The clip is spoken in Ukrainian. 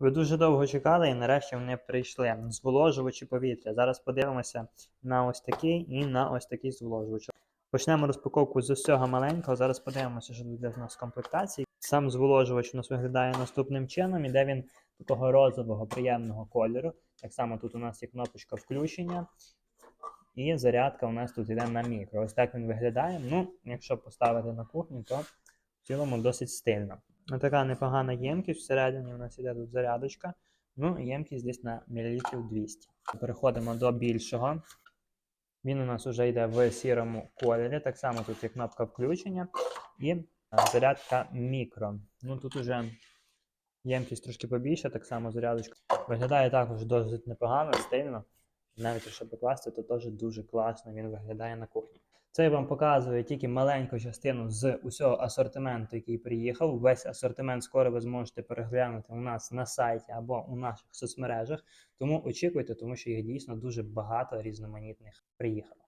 Ви дуже довго чекали і нарешті вони прийшли. Зволожувачі повітря. Зараз подивимося на ось такий і на ось такий зволожувач. Почнемо розпаковку з усього маленького. Зараз подивимося, що тут йде в нас комплектації. Сам зволожувач у нас виглядає наступним чином. Іде він такого розового приємного кольору. Так само тут у нас є кнопочка включення. І зарядка у нас тут йде на мікро. Ось так він виглядає. Ну, якщо поставити на кухню, то в цілому досить стильно. Ось така непогана ємкість. Всередині у нас іде тут зарядочка. Ну, ємкість десь на мілілітрів 200. Переходимо до більшого. Він у нас вже йде в сірому кольорі. Так само тут є кнопка включення і зарядка мікро. Ну тут уже ємкість трошки побільша, так само зарядочка. Виглядає також досить непогано, стильно. Навіть якщо покласти, то теж дуже класно він виглядає на кухні. Це я вам показує тільки маленьку частину з усього асортименту, який приїхав. Весь асортимент скоро ви зможете переглянути у нас на сайті або у наших соцмережах. Тому очікуйте, тому що їх дійсно дуже багато різноманітних приїхало.